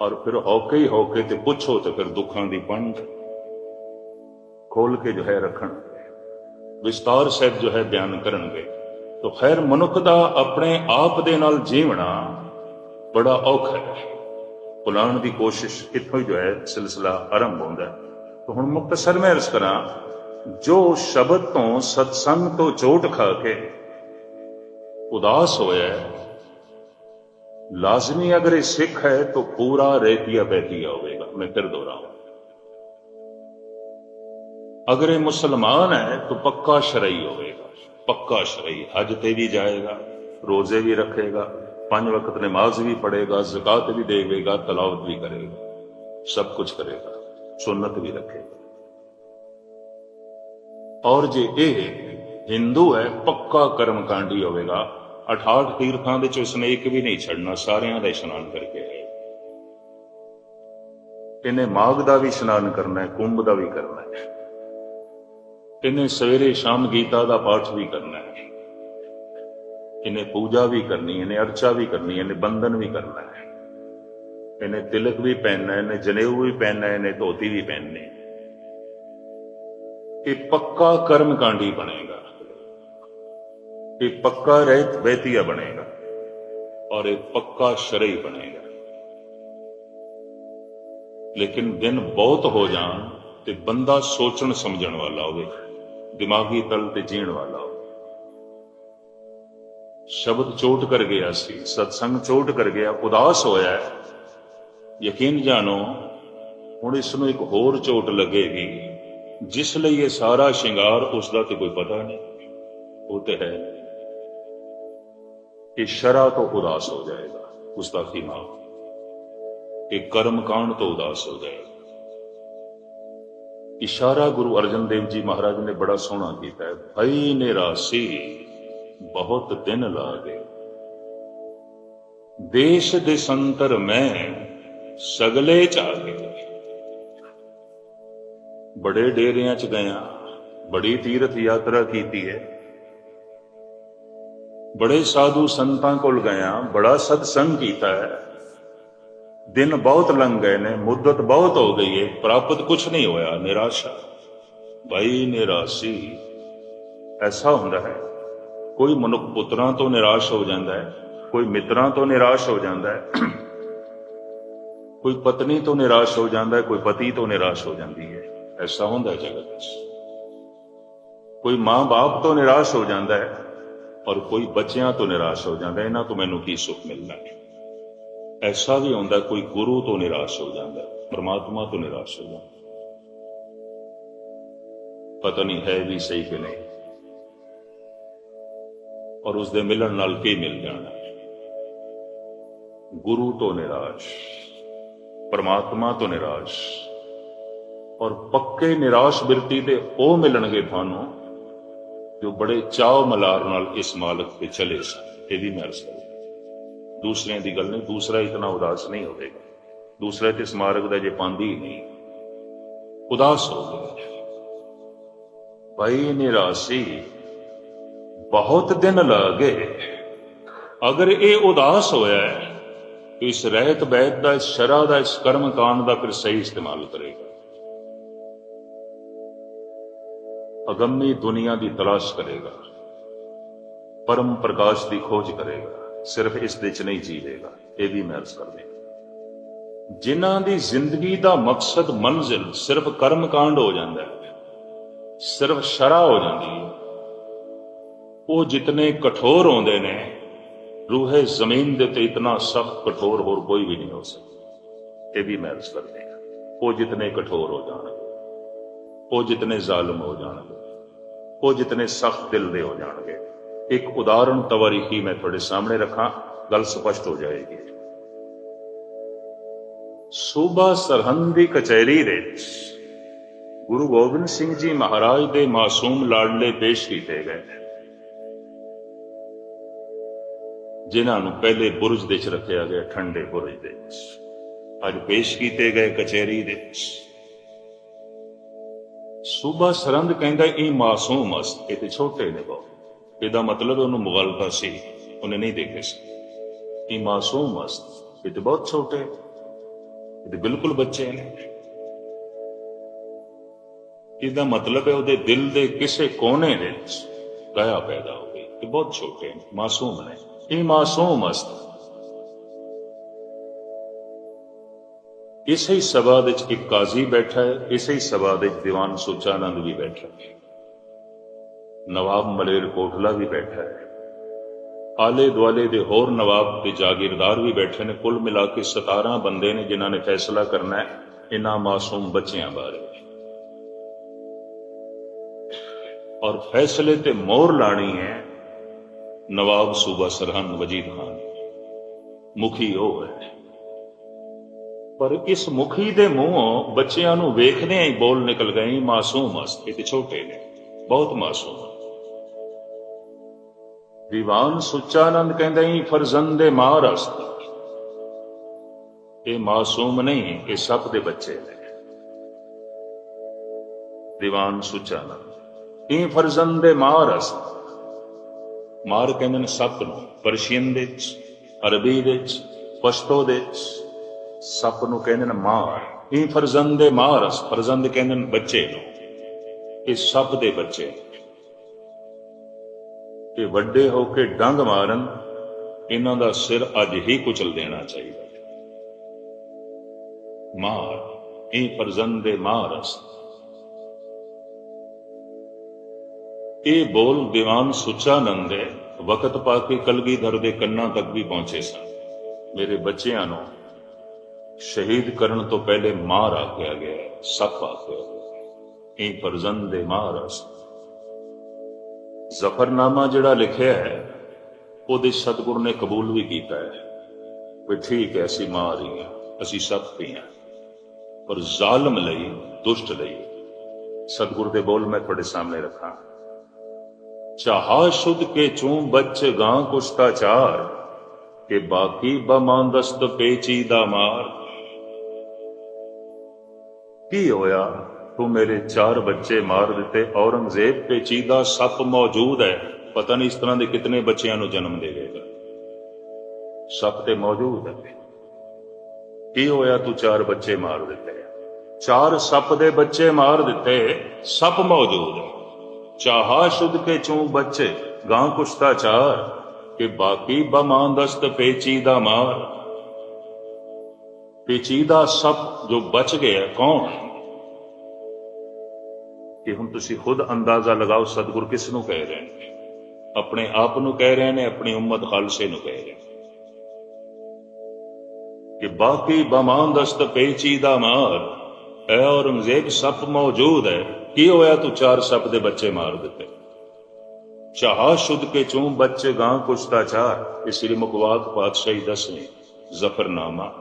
ਔਰ ਫਿਰ ਹੌਕੇ ਹੀ ਹੌਕੇ ਤੇ ਪੁੱਛੋ ਤੇ ਫਿਰ ਦੁੱਖਾਂ ਦੀ ਪੰਡ ਖੋਲ ਕੇ ਜੋ ਹੈ ਰੱਖਣ। ਵਿਸਤਾਰ ਸਹਿਤ ਜੋ ਹੈ ਬਿਆਨ ਕਰਨਗੇ। ਤਾਂ ਖੈਰ ਮਨੁੱਖ ਦਾ ਆਪਣੇ ਆਪ ਦੇ ਨਾਲ ਜੀਵਣਾ ਬੜਾ ਔਖਾ ਹੈ। ਪੁਲਾਣ ਦੀ ਕੋਸ਼ਿਸ਼ ਇੱਥੋਂ ਹੀ ਜੋ ਹੈ ਸਿਲਸਿਲਾ ਆਰੰਭ ਹੁੰਦਾ ਹੈ। ਤਾਂ ਹੁਣ ਮੁਕਤਸਰ ਮੈਂ ਅਰਜ਼ ਕਰਾਂ, ਜੋ ਸ਼ਬਦ ਤੋਂ ਸਤਸੰਗ ਤੋਂ ਚੋਟ ਖਾ ਕੇ ਉਦਾਸ ਹੋਇਆ ਹੈ, ਲਾਜ਼ਮੀ ਅਗਰ ਇਹ ਸਿੱਖ ਹੈ ਤਾਂ ਪੂਰਾ ਰੇਤੀਆ ਬੈਤੀਆ ਹੋਵੇਗਾ। ਮੈਂ ਫਿਰ ਦੁਹਰਾਵਾਂ ਅਗਰ ਇਹ ਮੁਸਲਮਾਨ ਹੈ ਤਾਂ ਪੱਕਾ ਸ਼ਰਈ ਹੋਵੇਗਾ। ਪੱਕਾ ਸ਼ਰਈ। ਹਜ ਤੇ ਵੀ ਜਾਏਗਾ, ਰੋਜ਼ੇ ਵੀ ਰੱਖੇਗਾ। ਪੰਜ ਵਕਤ ਨਮਾਜ਼ ਵੀ ਪੜੇਗਾ ਜ਼ਕਾਤ ਵੀ ਦੇਵੇਗਾ, ਤਲਾਵਤ ਵੀ ਕਰੇਗਾ, ਸਭ ਕੁਝ ਕਰੇਗਾ ਸੁਨਨਤ ਵੀ ਰੱਖੇਗਾ। ਔਰ ਜੇ ਇਹ ਹਿੰਦੂ ਹੈ, ਪੱਕਾ ਕਰਮ ਕਾਂਡੀ ਹੋਵੇਗਾ। 68 ਤੀਰਥਾਂ ਦੇ ਚੋਂ ਉਸਨੇ ਇੱਕ ਵੀ ਨਹੀਂ ਛੱਡਣਾ, ਸਾਰਿਆਂ ਦਾ ਇਸ਼ਨਾਨ ਕਰਕੇ ਹੈ ਇਹਨੇ ਮਾਗ ਦਾ ਵੀ ਇਸ਼ਨਾਨ ਕਰਨਾ ਹੈ, ਕੁੰਭ ਦਾ ਵੀ ਕਰਨਾ ਹੈ। ਇਹਨੇ ਸਵੇਰੇ ਸ਼ਾਮ ਗੀਤਾ ਦਾ ਪਾਠ ਵੀ ਕਰਨਾ ਹੈ। ਇਹਨੇ ਪੂਜਾ ਵੀ ਕਰਨੀ, ਇਹਨੇ ਅਰਚਾ ਵੀ ਕਰਨੀ, ਇਹਨੇ ਬੰਧਨ ਵੀ ਕਰਨਾ ਹੈ। ਇਹਨੇ ਤਿਲਕ ਵੀ ਪਹਿਨਣਾ, ਇਹਨੇ ਜਨੇਊ ਵੀ ਪਹਿਨਣਾ, ਇਹਨੇ ਧੋਤੀ ਵੀ ਪਹਿਨਣੀ ਹੈ। ਇਹ ਪੱਕਾ ਕਰਮਕਾਂਡੀ ਬਣੇਗਾ। ਇਹ ਪੱਕਾ ਰਹਿਤ ਵੈਤੀਆ ਬਣੇਗਾ। ਔਰ ਇਹ ਪੱਕਾ ਸ਼ਰਈ ਬਣੇਗਾ। ਲੇਕਿਨ ਦਿਨ ਬਹੁਤ ਹੋ ਜਾਣ ਤੇ ਬੰਦਾ ਸੋਚਣ ਸਮਝਣ ਵਾਲਾ ਹੋਵੇ, ਦਿਮਾਗੀ ਤਲ ਤੇ ਜੀਣ ਵਾਲਾ ਹੋਵੇ। ਸ਼ਬਦ ਚੋਟ ਕਰ ਗਿਆ ਸੀ, ਸਤਸੰਗ ਚੋਟ ਕਰ ਗਿਆ, ਉਦਾਸ ਹੋਇਆ ਹੈ। ਯਕੀਨ ਜਾਣੋ, ਹੁਣ ਇਸ ਨੂੰ ਇੱਕ ਹੋਰ ਚੋਟ ਲੱਗੇਗੀ, ਜਿਸ ਲਈ ਇਹ ਸਾਰਾ ਸ਼ਿੰਗਾਰ ਉਸ ਦਾ ਤੇ ਕੋਈ ਪਤਾ ਨਹੀਂ। ਉਹ ਤੇ ਹੈ। ਇਹ ਸ਼ਰਾ ਤੋਂ ਉਦਾਸ ਹੋ ਜਾਏਗਾ, ਉਸ ਦਾ ਦਿਮਾਗ ਇਹ ਕਰਮ ਕਾਂਡ ਤੋਂ ਉਦਾਸ ਹੋ ਜਾਏਗਾ। ਇਸ਼ਾਰਾ ਗੁਰੂ ਅਰਜਨ ਦੇਵ ਜੀ ਮਹਾਰਾਜ ਨੇ ਬੜਾ ਸੋਹਣਾ ਕੀਤਾ ਹੈ, ਭਈ ਨਿਰਾਸੀ। ਬਹੁਤ ਦਿਨ ਲਾਗੇ ਦੇਸ਼ ਦੇ ਸੰਤਰ ਮੈਂ ਸਗਲੇ ਚਾਗੇ ਬੜੇ ਡੇਰਿਆਂ ਚ ਗਿਆ, ਬੜੀ ਤੀਰਥ ਯਾਤਰਾ ਕੀਤੀ ਹੈ। ਬੜੇ ਸਾਧੂ ਸੰਤਾਂ ਕੋਲ ਗਿਆ, ਬੜਾ ਸਤਸੰਗ ਕੀਤਾ ਹੈ। ਦਿਨ ਬਹੁਤ ਲੰਘ ਗਏ ਨੇ, ਮੁੱਦਤ ਬਹੁਤ ਹੋ ਗਈ ਹੈ, ਪ੍ਰਾਪਤ ਕੁਝ ਨਹੀਂ ਹੋਇਆ, ਨਿਰਾਸ਼ਾ। ਭਾਈ ਨਿਰਾਸ਼ੀ, ਐਸਾ ਹੁੰਦਾ ਹੈ। ਕੋਈ ਮਨੁੱਖ ਪੁੱਤਰਾਂ ਤੋਂ ਨਿਰਾਸ਼ ਹੋ ਜਾਂਦਾ ਹੈ, ਕੋਈ ਮਿੱਤਰਾਂ ਤੋਂ ਨਿਰਾਸ਼ ਹੋ ਜਾਂਦਾ ਹੈ, ਕੋਈ ਪਤਨੀ ਤੋਂ ਨਿਰਾਸ਼ ਹੋ ਜਾਂਦਾ ਹੈ, ਕੋਈ ਪਤੀ ਤੋਂ ਨਿਰਾਸ਼ ਹੋ ਜਾਂਦੀ ਹੈ। ਐਸਾ ਹੁੰਦਾ ਹੈ ਜਗਤ ਵਿੱਚ। ਕੋਈ ਮਾਂ-ਬਾਪ ਤੋਂ ਨਿਰਾਸ਼ ਹੋ ਜਾਂਦਾ ਹੈ ਔਰ ਕੋਈ ਬੱਚਿਆਂ ਤੋਂ ਨਿਰਾਸ਼ ਹੋ ਜਾਂਦਾ ਇਹਨਾਂ ਤੋਂ ਮੈਨੂੰ ਕੀ ਸੁੱਖ ਮਿਲਣਾ ਹੈ? ਐਸਾ ਵੀ ਹੁੰਦਾ ਕੋਈ ਗੁਰੂ ਤੋਂ ਨਿਰਾਸ਼ ਹੋ ਜਾਂਦਾ ਪਰਮਾਤਮਾ ਤੋਂ ਨਿਰਾਸ਼ ਹੋ ਜਾਂਦਾ ਪਤਾ ਨਹੀਂ ਹੈ ਵੀ ਸਹੀ ਕਿ ਨਹੀਂ। ਔਰ ਉਸ ਦੇ ਮਿਲਣ ਨਾਲ ਕੀ ਮਿਲ ਜਾਣਾ? ਗੁਰੂ ਤੋਂ ਨਿਰਾਸ਼, ਪਰਮਾਤਮਾ ਤੋਂ ਨਿਰਾਸ਼ ਔਰ ਪੱਕੇ ਨਿਰਾਸ਼ ਬਿਰਤੀ ਦੇ ਉਹ ਮਿਲਣਗੇ ਤੁਹਾਨੂੰ ਜੋ ਬੜੇ ਚਾਅ ਮਲਾਰ ਨਾਲ ਇਸ ਮਾਲਕ ਤੇ ਚਲੇ ਸਨ। ਇਹ ਵੀ ਮੈਂ ਅਰਜ਼ ਕਰਾਂ ਦੂਸਰਿਆਂ ਦੀ ਗੱਲ ਨਹੀਂ, ਦੂਸਰਾ ਇਤਨਾ ਉਦਾਸ ਨਹੀਂ ਹੋਵੇਗਾ। ਦੂਸਰਾ ਤੇ ਇਸ ਦਾ ਜੇ ਪਾਉਂਦੀ ਨਹੀਂ, ਉਦਾਸ ਹੋ ਗਿਆ। ਭਾਈ ਨਿਰਾਸ਼ੀ ਬਹੁਤ ਦਿਨ ਲੱਗੇ। ਅਗਰ ਇਹ ਉਦਾਸ ਹੋਇਆ ਹੈ, ਤਾਂ ਇਸ ਰਹਿਤ ਬੈਤ ਦਾ, ਇਸ ਸ਼ਰਾ ਦਾ, ਇਸ ਕਰਮ ਕਾਂਡ ਦਾ ਫਿਰ ਸਹੀ ਇਸਤੇਮਾਲ ਕਰੇਗਾ। ਅਗੰਮੀ ਦੁਨੀਆ ਦੀ ਤਲਾਸ਼ ਕਰੇਗਾ। ਪਰਮ ਪ੍ਰਕਾਸ਼ ਦੀ ਖੋਜ ਕਰੇਗਾ। ਸਿਰਫ ਇਸ ਦੇ ਚ ਨਹੀਂ ਜੀਵੇਗਾ। ਇਹ ਵੀ ਮੈਂ ਅਰਜ਼ ਕਰਦੇ ਜਿਨ੍ਹਾਂ ਦੀ ਜ਼ਿੰਦਗੀ ਦਾ ਮਕਸਦ ਮੰਜ਼ਿਲ ਸਿਰਫ ਕਰਮ ਕਾਂਡ ਹੋ ਜਾਂਦਾ ਹੈ, ਸਿਰਫ ਸ਼ਰਾ ਹੋ ਜਾਂਦੀ ਹੈ ਉਹ ਜਿਤਨੇ ਕਠੋਰ ਹੁੰਦੇ ਨੇ, ਰੂਹੇ ਜ਼ਮੀਨ ਦੇ ਤੇ ਇਤਨਾ ਸਖਤ ਕਠੋਰ ਹੋਰ ਕੋਈ ਵੀ ਨਹੀਂ ਹੋ ਸਕਦਾ। ਇਹ ਵੀ ਮੈਂ ਅਰਜ਼ ਕਰਦੇ ਹਾਂ। ਉਹ ਜਿਤਨੇ ਕਠੋਰ ਹੋ ਜਾਣਗੇ ਉਹ ਜਿਤਨੇ ਜ਼ਾਲਮ ਹੋ ਜਾਣਗੇ ਉਹ ਜਿਤਨੇ ਸਖਤ ਦਿਲ ਦੇ ਹੋ ਜਾਣਗੇ। ਇੱਕ ਉਦਾਹਰਣ ਤਵਾਰੀਖੀ ਮੈਂ ਤੁਹਾਡੇ ਸਾਹਮਣੇ ਰੱਖਾਂ, ਗੱਲ ਸਪਸ਼ਟ ਹੋ ਜਾਏਗੀ। ਸੂਬਾ ਸਰਹੰਦ ਦੀ ਕਚਹਿਰੀ ਦੇ ਵਿੱਚ ਗੁਰੂ ਗੋਬਿੰਦ ਸਿੰਘ ਜੀ ਮਹਾਰਾਜ ਦੇ ਮਾਸੂਮ ਲਾਡਲੇ ਪੇਸ਼ ਕੀਤੇ ਗਏ ਜਿਨ੍ਹਾਂ ਨੂੰ ਪਹਿਲੇ ਬੁਰਜ ਦੇ ਵਿੱਚ ਰੱਖਿਆ ਗਿਆ, ਠੰਡੇ ਬੁਰਜ ਦੇ ਅੱਜ ਪੇਸ਼ ਕੀਤੇ ਗਏ ਕਚਹਿਰੀ ਦੇ ਸੂਬਾ ਸਰਹੰਦ ਕਹਿੰਦਾ, ਇਹ ਮਾਸੂਮ ਅਸਤ, ਇਹ ਤੇ ਛੋਟੇ ਨੇ ਬਹੁਤ। ਇਹਦਾ ਮਤਲਬ ਉਹਨੂੰ ਮੁਗਲਤਾ ਸੀ, ਉਹਨੇ ਨਹੀਂ ਦੇਖੇ ਸੀ। ਇਹ ਮਾਸੂਮ ਅਸਤ, ਇਹ ਤੇ ਬਹੁਤ ਛੋਟੇ ਇਹ ਤੇ ਬਿਲਕੁਲ ਬੱਚੇ ਨੇ। ਇਹਦਾ ਮਤਲਬ ਹੈ ਉਹਦੇ ਦਿਲ ਦੇ ਕਿਸੇ ਕੋਨੇ ਵਿੱਚ ਦਇਆ ਪੈਦਾ ਹੋ ਗਈ। ਇਹ ਬਹੁਤ ਛੋਟੇ ਨੇ, ਮਾਸੂਮ ਨੇ। ਇਹ ਮਾਸੂਮ ਅਸਤ ਇਸੇ ਹੀ ਸਭਾ ਵਿੱਚ ਇੱਕ ਕਾਜ਼ੀ ਬੈਠਾ ਹੈ, ਇਸੇ ਹੀ ਸਭਾ ਵਿੱਚ ਦੀਵਾਨ ਸੁਚਾਨੰਦ ਵੀ ਬੈਠਾ ਹੈ। ਨਵਾਬ ਮਲੇਰ ਕੋਟਲਾ ਵੀ ਬੈਠਾ ਹੈ। ਆਲੇ ਦੁਆਲੇ ਦੇ ਹੋਰ ਨਵਾਬ ਤੇ ਜਾਗੀਰਦਾਰ ਵੀ ਬੈਠੇ ਨੇ, ਕੁੱਲ ਮਿਲਾ ਕੇ 17 ਬੰਦੇ ਨੇ ਜਿਨ੍ਹਾਂ ਨੇ ਫੈਸਲਾ ਕਰਨਾ ਹੈ ਇਹਨਾਂ ਮਾਸੂਮ ਬੱਚਿਆਂ ਬਾਰੇ। ਔਰ ਫੈਸਲੇ ਤੇ ਮੋਹਰ ਲਾਣੀ ਹੈ ਨਵਾਬ ਸੂਬਾ ਸਰਹੰਦ ਵਜੀਦ ਖਾਨ। ਮੁਖੀ ਉਹ ਹੈ। ਪਰ ਇਸ ਮੁਖੀ ਦੇ ਮੂੰਹੋਂ ਬੱਚਿਆਂ ਨੂੰ ਵੇਖਦਿਆਂ ਹੀ ਬੋਲ ਨਿਕਲ ਗਏ ਮਾਸੂਮ ਅਸਤ ਇਹ ਤੇ ਛੋਟੇ ਨੇ, ਬਹੁਤ ਮਾਸੂਮ। ਦੀਵਾਨ ਸੁਚਾਨੰਦ ਕਹਿੰਦਾ ਹੀ ਫਰਜ਼ੰਦੇ ਮਾਰ ਅਸਤ ਇਹ ਮਾਸੂਮ ਨਹੀਂ, ਇਹ ਸਭ ਦੇ ਬੱਚੇ ਨੇ। ਦੀਵਾਨ ਸੁਚਾਨੰਦ, ਇਹ ਦੇ ਮਾਰ ਅਸਤ ਮਾਰ ਕਹਿੰਦੇ ਨੇ ਸੱਪ ਨੂੰ, ਪਰਸ਼ੀਅਨ ਦੇ ਵਿੱਚ, ਅਰਬੀ ਦੇ ਵਿੱਚ, ਪਸ਼ਤੋ ਦੇ ਵਿੱਚ, ਸੱਪ ਨੂੰ ਕਹਿੰਦੇ ਨੇ ਮਾਰ। ਇਹ ਫਰਜ਼ੰਦ ਦੇ ਮਾਰਸ ਫਰਜ਼ੰਦ ਕਹਿੰਦੇ ਨੇ ਬੱਚੇ ਨੂੰ। ਇਹ ਸੱਪ ਦੇ ਬੱਚੇ। ਇਹ ਵੱਡੇ ਹੋ ਕੇ ਡੰਗ ਮਾਰਨ, ਇਹਨਾਂ ਦਾ ਸਿਰ ਅੱਜ ਹੀ ਕੁਚਲ ਦੇਣਾ ਚਾਹੀਦਾ। ਮਾਰ, ਇਹ ਫਰਜ਼ੰਦ ਦੇ ਮਾਰਸ ਇਹ ਬੋਲ ਦੀਵਾਨ ਸੁਚਾਨੰਦ ਦੇ ਵਕਤ ਪਾ ਕੇ ਕਲਗੀਧਰ ਦੇ ਕੰਨਾਂ ਤੱਕ ਵੀ ਪਹੁੰਚੇ ਸਨ। ਮੇਰੇ ਬੱਚਿਆਂ ਨੂੰ ਸ਼ਹੀਦ ਕਰਨ ਤੋਂ ਪਹਿਲੇ ਮਾਰ ਆਖਿਆ ਗਿਆ ਹੈ, ਸੱਪ ਆਖਿਆ ਗਿਆ ਹੈ। ਇਹ ਫਰਜ਼ੰਦ ਦੇ ਮਾਰਸ ਜ਼ਫਰਨਾਮਾ ਜਿਹੜਾ ਲਿਖਿਆ ਹੈ ਉਹਦੇ ਸਤਿਗੁਰ ਨੇ ਕਬੂਲ ਵੀ ਕੀਤਾ ਹੈ ਵੀ ਠੀਕ ਹੈ ਅਸੀਂ ਮਾਰ ਹੀ ਹਾਂ ਅਸੀਂ ਸੱਪ ਵੀ ਹਾਂ। ਪਰ ਜ਼ਾਲਮ ਲਈ ਦੁਸ਼ਟ ਲਈ ਸਤਿਗੁਰ ਦੇ ਬੋਲ ਮੈਂ ਤੁਹਾਡੇ ਸਾਹਮਣੇ ਰੱਖਾਂ। ਚਾਹਾ ਸ਼ੁੱਧ ਕੇ ਚੂੰ ਬੱਚ ਗਾਂ ਕੁਸ਼ਤਾ ਚਾਰ, ਕਿ ਬਾਕੀ ਬਮਾਂਦਸਤ ਪੇਚੀਦਾ ਕੀ ਹੋਇਆ? ਤੂੰ ਮੇਰੇ ਚਾਰ ਬੱਚੇ ਮਾਰ ਦਿੱਤੇ, ਔਰੰਗਜ਼ੇਬ ਪੇਚੀਦਾ ਸੱਪ ਮੌਜੂਦ ਹੈ। ਪਤਾ ਨਹੀਂ ਇਸ ਤਰ੍ਹਾਂ ਦੇ ਕਿਤਨੇ ਬੱਚਿਆਂ ਨੂੰ ਜਨਮ ਦੇਵੇਗਾ। ਸੱਪ ਤੇ ਮੌਜੂਦ ਹੈ। ਕੀ ਹੋਇਆ? ਤੂੰ ਚਾਰ ਬੱਚੇ ਮਾਰ ਦਿੱਤੇ। ਚਾਰ ਸੱਪ ਦੇ ਬੱਚੇ ਮਾਰ ਦਿੱਤੇ। ਸੱਪ ਮੌਜੂਦ ਹੈ। ਚਾਹਾ ਸ਼ੁੱਧ ਕੇ ਚੂੰ ਬੱਚੇ, ਗਾਂ ਕੁਸ਼ਤਾ ਚਾਰ, ਕਿ ਬਾਕੀ ਬਮਾਂਦਸਤ ਪੇਚੀਦਾ ਮਾਰ। ਪੇਚੀਦਾ ਸੱਪ ਜੋ ਬਚ ਗਿਆ ਕੌਣ? ਕਿ ਹੁਣ ਤੁਸੀਂ ਖੁਦ ਅੰਦਾਜ਼ਾ ਲਗਾਓ ਸਤਿਗੁਰ ਕਿਸ ਨੂੰ ਕਹਿ ਰਹੇ ਨੇ? ਆਪਣੇ ਆਪ ਨੂੰ ਕਹਿ ਰਹੇ ਨੇ, ਆਪਣੀ ਉਮਤ ਖਾਲਸੇ ਨੂੰ ਕਹਿ ਰਹੇ ਨੇ। ਕਿ ਬਾਕੀ ਬਮਾਂਦਸਤ ਪੇਚੀਦਾ ਮਾਰ, ਐ ਔਰੰਗਜ਼ੇਬ ਸੱਪ ਮੌਜੂਦ ਹੈ। ਕੀ ਹੋਇਆ ਤੂੰ ਚਾਰ ਸੱਪ ਦੇ ਬੱਚੇ ਮਾਰ ਦਿੱਤੇ? ਚਾਹ ਸ਼ੁੱਧ ਕੇ ਚੂੰ ਬੱਚੇ ਗਾਂ ਕੁਸ਼ਤਾ ਚਾਰ, ਇਹ ਸ੍ਰੀ ਮੁਕਵਾਕ ਪਾਤਸ਼ਾਹੀ ਦਸਵੇਂ ਜ਼ਫਰਨਾਮਾ।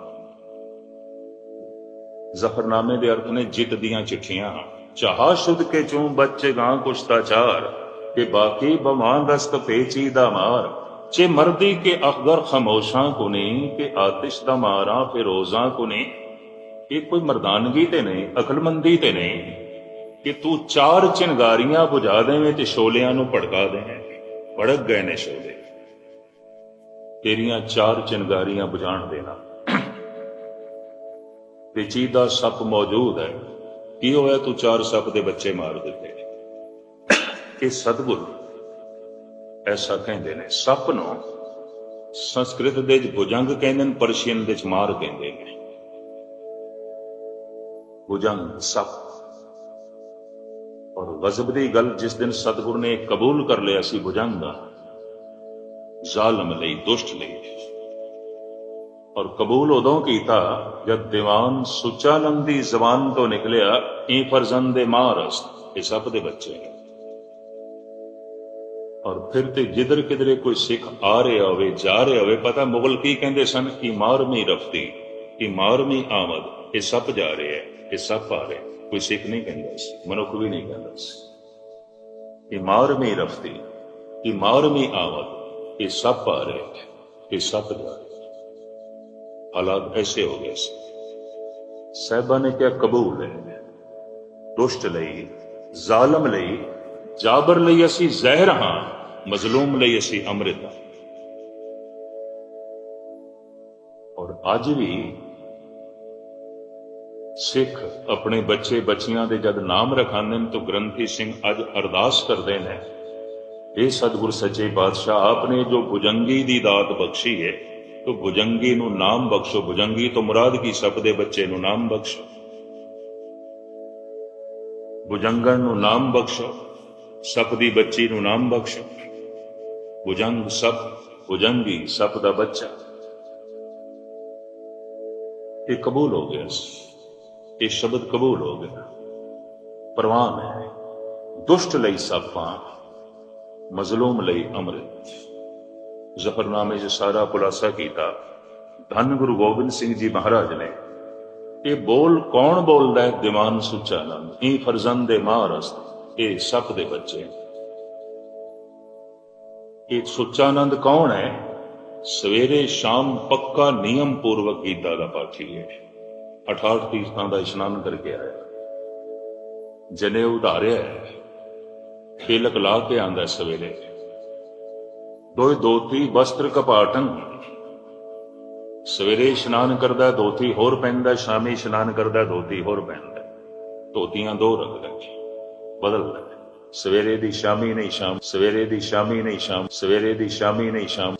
ਜ਼ਫਰਨਾਮੇ ਦੇ ਅਰਥ ਨੇ ਜਿੱਤ ਦੀਆਂ ਚਿੱਠੀਆਂ। ਚਾਹ ਸ਼ੁੱਧ ਕੇ ਚੋਂ ਬੱਚੇ ਗਾਂ ਕੁਸ਼ਤਾ ਚਾਰ, ਕਿ ਬਾਕੀ ਬਮਾਨ ਦਸਤ ਪੇਚੀ ਦਾ ਮਾਰ ਚੇ ਮਰਦੀ ਕੇ ਅਖਦਰ ਖਮੋਸ਼ਾਂ ਕੋ ਨਹੀਂ ਕਿ ਆਤਿਸ਼ ਦਾ ਮਾਰਾ ਫਿਰੋਜ਼ਾਂ ਕੋ ਨਹੀਂ ਇਹ ਕੋਈ ਮਰਦਾਨਗੀ ਤੇ ਨਹੀਂ, ਅਕਲਮੰਦੀ ਤੇ ਨਹੀਂ। ਕਿ ਤੂੰ ਚਾਰ ਚਿੰਗਾਰੀਆਂ ਬੁਝਾ ਦੇਵੇਂ ਤੇ ਸ਼ੋਲਿਆਂ ਨੂੰ ਭੜਕਾ ਦੇਵੇਂ। ਭੜਕ ਗਏ ਨੇ ਸ਼ੋਲੇ। ਤੇਰੀਆਂ ਚਾਰ ਚਿੰਗਾਰੀਆਂ ਬੁਝਾਣ ਦੇਣਾ ਪੇਚੀਦਾ ਸੱਪ ਮੌਜੂਦ ਹੈ। ਕੀ ਹੋਇਆ ਤੂੰ ਚਾਰ ਸੱਪ ਦੇ ਬੱਚੇ ਮਾਰ ਦਿੱਤੇ? ਇਹ ਸਤਗੁਰ ਐਸਾ ਕਹਿੰਦੇ ਨੇ, ਸੱਪ ਨੂੰ ਸੰਸਕ੍ਰਿਤ ਦੇ ਵਿੱਚ ਭੁਜੰਗ ਕਹਿੰਦੇ ਨੇ, ਪਰਸ਼ੀਅਨ ਦੇ ਵਿੱਚ ਮਾਰ ਕਹਿੰਦੇ ਨੇ। ਭੁਜੰਗ ਸੱਪ। ਔਰ ਗਜ਼ਬ ਦੀ ਗੱਲ ਜਿਸ ਦਿਨ ਸਤਿਗੁਰ ਨੇ ਕਬੂਲ ਕਰ ਲਿਆ ਸੀ ਭੁਜੰਗਾ, ਜ਼ਾਲਮ ਲਈ, ਦੁਸ਼ਟ ਲਈ। ਔਰ ਕਬੂਲ ਉਦੋਂ ਕੀਤਾ ਜਦ ਦੀਵਾਨ ਸੁਚਾਨੰਦ ਦੀ ਜ਼ਬਾਨ ਤੋਂ ਨਿਕਲਿਆ ਇਹ ਫਰਜ਼ੰਦ ਮਾਰਸ, ਇਹ ਸਭ ਦੇ ਬੱਚੇ। ਨੇ ਔਰ ਫਿਰ ਤੇ ਜਿੱਧਰ ਕਿਧਰੇ ਕੋਈ ਸਿੱਖ ਆ ਰਿਹਾ ਹੋਵੇ, ਜਾ ਰਿਹਾ ਹੋਵੇ, ਪਤਾ ਮੁਗਲ ਕੀ ਕਹਿੰਦੇ ਸਨ? ਕਿ ਮਾਰਮੀ ਰਫਤੀ ਕਿ ਮਾਰਮੀ ਆਮਦ, ਇਹ ਸਭ ਜਾ ਰਿਹਾ ਹੈ ਇਹ ਸਭ ਆ ਰਿਹਾ। ਕੋਈ ਸਿੱਖ ਨਹੀਂ ਕਹਿੰਦਾ ਸੀ, ਮਨੁੱਖ ਵੀ ਨਹੀਂ ਕਹਿੰਦਾ ਸੀ। ਕਿ ਮਾਰਮੀ ਰਫਤੀ ਕਿ ਮਾਰਮੀ ਆਮਦ ਇਹ ਸਭ ਆ ਰਹੇ ਇਹ ਸਭ ਜਾ ਹਾਲਾਤ ਐਸੇ ਹੋ ਗਏ ਸੀ। ਸਾਹਿਬਾਂ ਨੇ ਕਿਹਾ, ਕਬੂਲ ਹੈ ਦੁਸ਼ਟ ਲਈ, ਜ਼ਾਲਮ ਲਈ, ਜਾਬਰ ਲਈ ਅਸੀਂ ਜ਼ਹਿਰ ਹਾਂ, ਮਜ਼ਲੂਮ ਲਈ ਅਸੀਂ ਅੰਮ੍ਰਿਤ ਹਾਂ। ਔਰ ਅੱਜ ਵੀ ਸਿੱਖ ਆਪਣੇ ਬੱਚੇ ਬੱਚੀਆਂ ਦੇ ਜਦ ਨਾਮ ਰਖਾਉਂਦੇ ਨੇ ਤਾਂ ਗ੍ਰੰਥੀ ਸਿੰਘ ਅੱਜ ਅਰਦਾਸ ਕਰਦੇ ਨੇ। ਇਹ ਸਤਿਗੁਰ ਸੱਚੇ ਪਾਤਸ਼ਾਹ, ਆਪਨੇ ਜੋ ਭੁਜੰਗੀ ਦੀ ਦਾਤ ਬਖਸ਼ੀ ਹੈ, ਤੋ ਭੁਜੰਗੀ ਨੂੰ ਨਾਮ ਬਖਸ਼ੋ। ਭੁਜੰਗੀ ਤੋਂ ਮੁਰਾਦ ਕੀ ਸਭ ਦੇ ਬੱਚੇ ਨੂੰ ਨਾਮ ਬਖਸ਼ੋ? ਭੁਜੰਗਣ ਨੂੰ ਨਾਮ ਬਖਸ਼ੋ, ਸਪ ਦੀ ਬੱਚੀ ਨੂੰ ਨਾਮ ਬਖਸ਼ੋ। ਭੁਜੰਗ ਸਪ, ਭੁਜੰਗੀ ਸਪ ਦਾ ਬੱਚਾ। ਇਹ ਕਬੂਲ ਹੋ ਗਿਆ ਸੀ। ਇਹ ਸ਼ਬਦ ਕਬੂਲ ਹੋ ਗਿਆ। ਪ੍ਰਵਾਨ ਹੈ ਦੁਸ਼ਟ ਲਈ ਸਪਾਂ ਮਜ਼ਲੂਮ ਲਈ ਅੰਮ੍ਰਿਤ। ਜ਼ਫਰਨਾਮੇ 'ਚ ਸਾਰਾ ਖੁਲਾਸਾ ਕੀਤਾ। ਧੰਨ ਗੁਰੂ ਗੋਬਿੰਦ ਸਿੰਘ ਜੀ ਮਹਾਰਾਜ ਨੇ। ਇਹ ਬੋਲ ਕੌਣ ਬੋਲਦਾ ਹੈ? ਦੀਵਾਨ ਸੁੱਚਾ ਆਨੰਦ ਇਹ ਫਰਜ਼ੰਦ ਦੇ ਮਾਰਸ ਇਹ ਸਭ ਦੇ ਬੱਚੇ। ਇਹ ਸੁੱਚਾ ਆਨੰਦ ਕੌਣ ਹੈ? ਸਵੇਰੇ ਸ਼ਾਮ ਪੱਕਾ ਨਿਯਮ ਪੂਰਵਕ ਗੀਤਾ ਦਾ ਪਾਠੀ ਹੈ। 68 ਤੀਰਥਾਂ ਦਾ ਇਸ਼ਨਾਨ ਕਰਕੇ ਆਇਆ। ਜਨੇ ਉਧਾਰਿਆ ਖੇਲਕ ਲਾ ਕੇ ਆਂਦਾ ਸਵੇਰੇ। ਦੋਇ ਦੋਤੀ ਵਸਤਰ ਕਪਾਟਨ ਸਵੇਰੇ ਇਸ਼ਨਾਨ ਕਰਦਾ ਧੋਤੀ ਹੋਰ ਪਹਿਨਦਾ ਸ਼ਾਮੀ ਇਸ਼ਨਾਨ ਕਰਦਾ ਧੋਤੀ ਹੋਰ ਪਹਿਨਦਾ ਧੋਤੀਆਂ ਦੋ ਰੱਖਦਾ ਬਦਲਦਾ ਸਵੇਰੇ ਦੀ ਸ਼ਾਮੀ ਨਹੀਂ ਸ਼ਾਮ, ਸਵੇਰੇ ਦੀ ਸ਼ਾਮੀ ਨਹੀਂ ਸ਼ਾਮ, ਸਵੇਰੇ ਦੀ ਸ਼ਾਮੀ ਨਹੀਂ ਸ਼ਾਮ